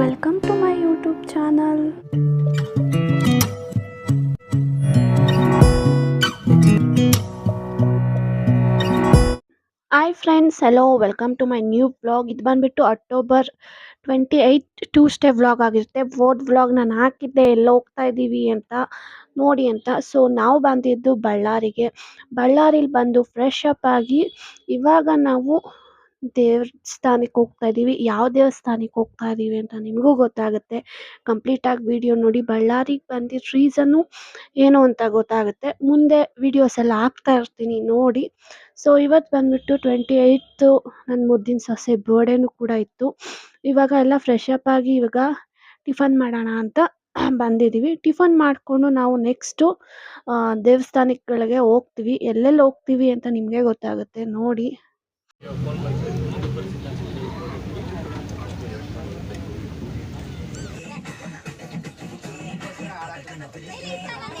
Welcome to my YouTube channel hi friends hello welcome to my new vlog ಇದು ಬಂದುಬಿಟ್ಟು October twenty eight Tuesday vlog ಆಗಿರುತ್ತೆ. Fourth vlog ನಾನು ಹಾಕಿದ್ದೆ. ಎಲ್ಲ ಹೋಗ್ತಾ ಇದ್ದೀವಿ ಅಂತ ನೋಡಿ ಅಂತ. ಸೊ ನಾವು ಬಂದಿದ್ದು ಬಳ್ಳಾರಿಗೆ ಬಳ್ಳಾರಿಲಿ ಬಂದು ಫ್ರೆಶ್ ಅಪ್ ಆಗಿ ಇವಾಗ ನಾವು ದೇವಸ್ಥಾನಕ್ಕೆ ಹೋಗ್ತಾ ಇದ್ದೀವಿ ಯಾವ ದೇವಸ್ಥಾನಕ್ಕೆ ಹೋಗ್ತಾ ಇದ್ದೀವಿ ಅಂತ ನಿಮಗೂ ಗೊತ್ತಾಗುತ್ತೆ. ಕಂಪ್ಲೀಟಾಗಿ ವಿಡಿಯೋ ನೋಡಿ. ಬಳ್ಳಾರಿಗೆ ಬಂದಿದ್ದ ರೀಸನ್ನು ಏನು ಅಂತ ಗೊತ್ತಾಗುತ್ತೆ. ಮುಂದೆ ವಿಡಿಯೋಸ್ ಎಲ್ಲ ಹಾಕ್ತಾ ಇರ್ತೀನಿ ನೋಡಿ. ಸೊ ಇವತ್ತು ಬಂದ್ಬಿಟ್ಟು ಟ್ವೆಂಟಿ ಏಯ್ತು ನನ್ನ ಮುದ್ದಿನ ಸೊಸೆ ಬರ್ಡೇನೂ ಕೂಡ ಇತ್ತು. ಇವಾಗ ಎಲ್ಲ ಫ್ರೆಶ್ ಅಪ್ ಆಗಿ ಇವಾಗ ಟಿಫನ್ ಮಾಡೋಣ ಅಂತ ಬಂದಿದ್ದೀವಿ ಟಿಫನ್ ಮಾಡಿಕೊಂಡು ನಾವು ನೆಕ್ಸ್ಟು ದೇವಸ್ಥಾನಗಳಿಗೆ ಹೋಗ್ತೀವಿ. ಎಲ್ಲೆಲ್ಲಿ ಹೋಗ್ತೀವಿ ಅಂತ ನಿಮಗೆ ಗೊತ್ತಾಗುತ್ತೆ ನೋಡಿ. Thank you.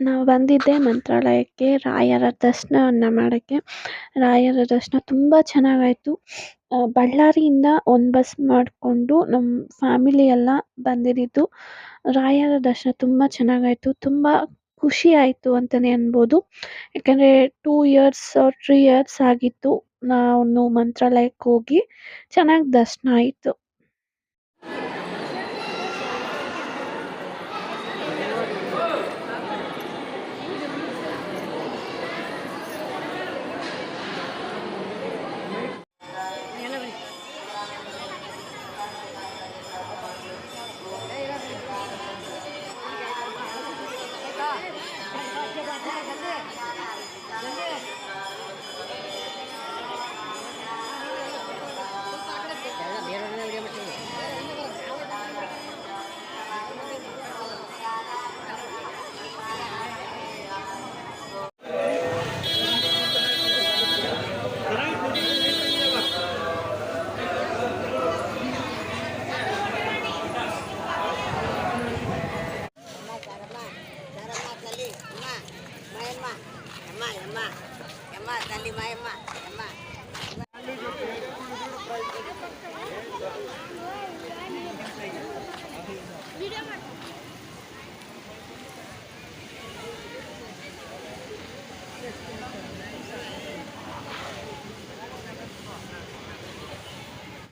ನಾವು ಬಂದಿದ್ದೆ ಮಂತ್ರಾಲಯಕ್ಕೆ ರಾಯರ ದರ್ಶನವನ್ನು ಮಾಡೋಕ್ಕೆ. ರಾಯರ ದರ್ಶನ ತುಂಬ ಚೆನ್ನಾಗಾಯಿತು. ಬಳ್ಳಾರಿಯಿಂದ ಒಂದು ಬಸ್ ಮಾಡಿಕೊಂಡು ನಮ್ಮ ಫ್ಯಾಮಿಲಿ ಎಲ್ಲ ಬಂದಿದ್ದಿದ್ದು ರಾಯರ ದರ್ಶನ ತುಂಬಾ ಚೆನ್ನಾಗಾಯ್ತು. ತುಂಬಾ ಖುಷಿ ಆಯಿತು ಅಂತಾನೆ ಅನ್ಬೋದು ಯಾಕಂದ್ರೆ ಟೂ ಇಯರ್ಸ್ ತ್ರೀ ಇಯರ್ಸ್ ಆಗಿತ್ತು ನಾನು ಮಂತ್ರಾಲಯಕ್ಕೆ ಹೋಗಿ ಚೆನ್ನಾಗಿ ದರ್ಶನ ಆಯಿತು 先輩、手がかりが出てきた、எம்மா தள்ளி மாயம்மா எம்மா